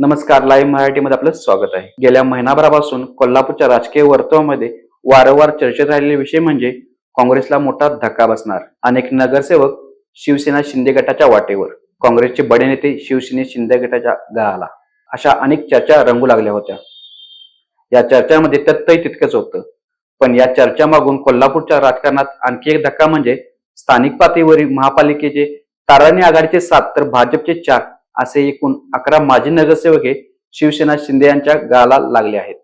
नमस्कार लाईव्ह मराठीमध्ये आपलं स्वागत आहे. गेल्या महिनाभरापासून कोल्हापूरच्या राजकीय वर्तुळामध्ये वारंवार चर्चेत राहिलेले विषय म्हणजे काँग्रेसला मोठा धक्का बसणार. अनेक नगरसेवक शिवसेना शिंदे गटाच्या वाटेवर काँग्रेसचे बडे नेते शिवसेने शिंदे गटाच्या गळाला अशा अनेक चर्चा रंगू लागल्या होत्या. या चर्चामध्ये तत्तही तितकंच होतं. पण या चर्चा मागून कोल्हापूरच्या राजकारणात आणखी एक धक्का म्हणजे स्थानिक पातळीवरील महापालिकेचे तारणी आघाडीचे सात तर भाजपचे चार असे एकूण अकरा माजी नगरसेवक हे शिवसेना शिंदे यांच्या गाला लागले आहेत.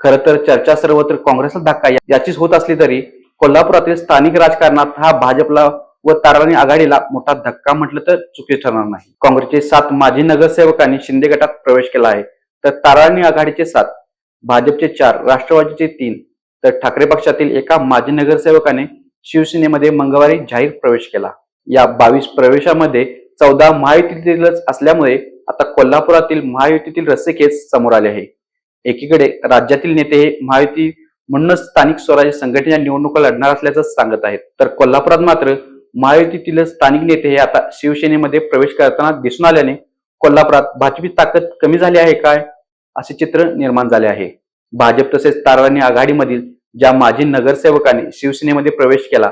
खर तर चर्चा सर्वत्र काँग्रेसला धक्का याचीच होत असली तरी कोल्हापुरातील स्थानिक राजकारणात हा भाजपला व ताराणी आघाडीला मोठा धक्का म्हटलं तर चुकी ठरणार नाही. काँग्रेसचे सात माजी नगरसेवकांनी शिंदे गटात प्रवेश केला आहे. तर ताराणी आघाडीचे सात भाजपचे चार राष्ट्रवादीचे तीन तर ठाकरे पक्षातील एका माजी नगरसेवकाने शिवसेनेमध्ये मंगळवारी जाहीर प्रवेश केला. या बावीस प्रवेशामध्ये चौदा महायुतीतीलच असल्यामुळे आता कोल्हापुरातील महायुतीतील रस्सेखेच समोर आले आहे. एकीकडे राज्यातील नेते हे महायुती म्हणूनच स्थानिक स्वराज्य संघटनेच्या निवडणुका लढणार असल्याचं सांगत आहेत. तर कोल्हापुरात मात्र महायुतीतील स्थानिक नेते हे आता शिवसेनेमध्ये प्रवेश करताना दिसून आल्याने कोल्हापुरात भाजपी ताकद कमी झाली आहे काय असे चित्र निर्माण झाले आहे. भाजप तसेच ताराणी आघाडीमधील ज्या माजी नगरसेवकांनी शिवसेनेमध्ये प्रवेश केला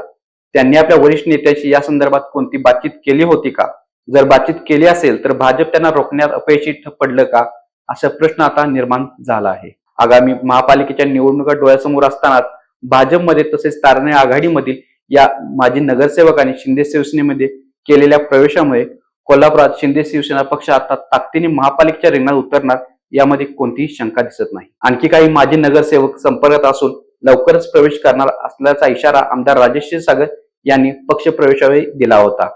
त्यांनी आपल्या वरिष्ठ नेत्याशी या संदर्भात कोणती बातचीत केली होती का? जर बातचीत केली असेल तर भाजप त्यांना रोखण्यात अपयशी पडलं का? असा प्रश्न आता निर्माण झाला आहे. आगामी महापालिकेच्या निवडणुका डोळ्यासमोर असतानाच भाजपमध्ये तसेच तारणे आघाडीमधील या माजी नगरसेवकांनी शिंदे शिवसेनेमध्ये केलेल्या प्रवेशामुळे कोल्हापुरात शिंदे शिवसेना पक्ष आता ताकदीने महापालिकेच्या रिंगणात उतरणार यामध्ये कोणतीही शंका दिसत नाही. आणखी काही माजी नगरसेवक संपर्कात असून लवकरच प्रवेश करणार असल्याचा इशारा आमदार राजेश क्षीरसागर यांनी पक्ष प्रवेशावेळी दिला होता.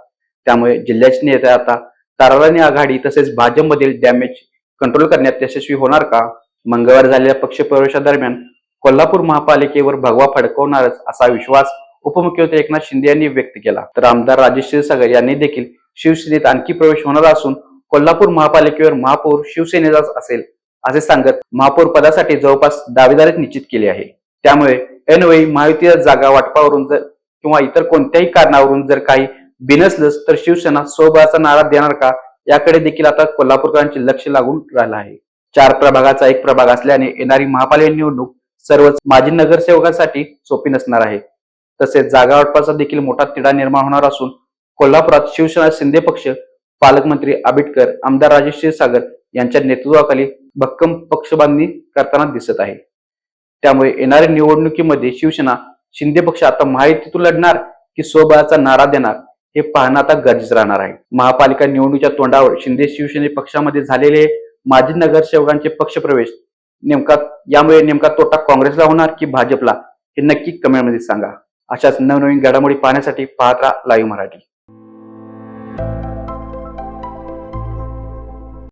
त्यामुळे जिल्ह्याचे नेते आता ताराराणी आघाडी तसेच भाजपमधील डॅमेज कंट्रोल करण्यात यशस्वी होणार का? मंगळवार झालेल्या पक्षप्रवेशादरम्यान कोल्हापूर महापालिकेवर भगवा फडकवणारच असा विश्वास उपमुख्यमंत्री एकनाथ शिंदे यांनी व्यक्त केला. तर आमदार राजेश क्षीरसागर यांनी देखील शिवसेनेत आणखी प्रवेश होणार असून कोल्हापूर महापालिकेवर महापौर शिवसेनेचाच असेल असे सांगत महापौर पदासाठी जवळपास दावेदारीच निश्चित केली आहे. त्यामुळे ऐनवेळी महायुतीच्या जागा वाटपावरून जर किंवा इतर कोणत्याही कारणावरून जर काही बिनसलंच तर शिवसेना स्वबळाचा नारा देणार का? याकडे देखील आता कोल्हापूरकरांचे लक्ष लागून राहिलं आहे. चार प्रभागाचा एक प्रभाग असल्याने येणारी महापालिका निवडणूक सर्वच माजी नगरसेवकांसाठी सोपी नसणार आहे. तसेच जागा वाटपाचा देखील मोठा तिढा निर्माण होणार असून कोल्हापुरात शिवसेना शिंदे पक्ष पालकमंत्री आबिटकर आमदार राजेश क्षीरसागर यांच्या नेतृत्वाखाली भक्कम पक्षबांधणी करताना दिसत आहे. त्यामुळे येणाऱ्या निवडणुकीमध्ये शिवसेना शिंदे पक्ष आता महायुतीतून लढणार की स्वबळाचा नारा देणार? हे पाहणं आता गरजेचं राहणार आहे. महापालिका निवडणुकीच्या तोंडावर शिंदे शिवसेने पक्षामध्ये झालेले माजी नगरसेवकांचे पक्षप्रवेश नेमका यामुळे नेमका तोटा काँग्रेसला होणार की भाजपला? हे नक्की कमेंटमध्ये सांगा. अशाच नवनवीन घडामोडी पाहण्यासाठी पाहत राहा लाईव्ह मराठी.